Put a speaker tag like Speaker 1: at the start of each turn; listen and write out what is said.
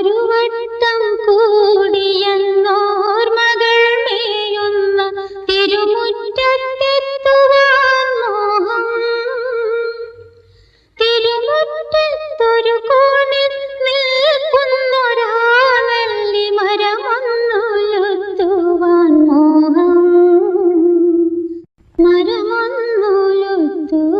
Speaker 1: ഒരു വട്ടം കൂടിയെന്നോർമകൾ മേയുന്ന. തിരുമുറ്റത്തെത്തുവാൻ മോഹം. തിരുമുറ്റത്തൊരു കോണിൽ നിൽക്കുന്നൊരാളല്ലി മരമൊന്നുലുത്തുവാൻ മോഹം. മരമൊന്നുലുത്തുവാൻ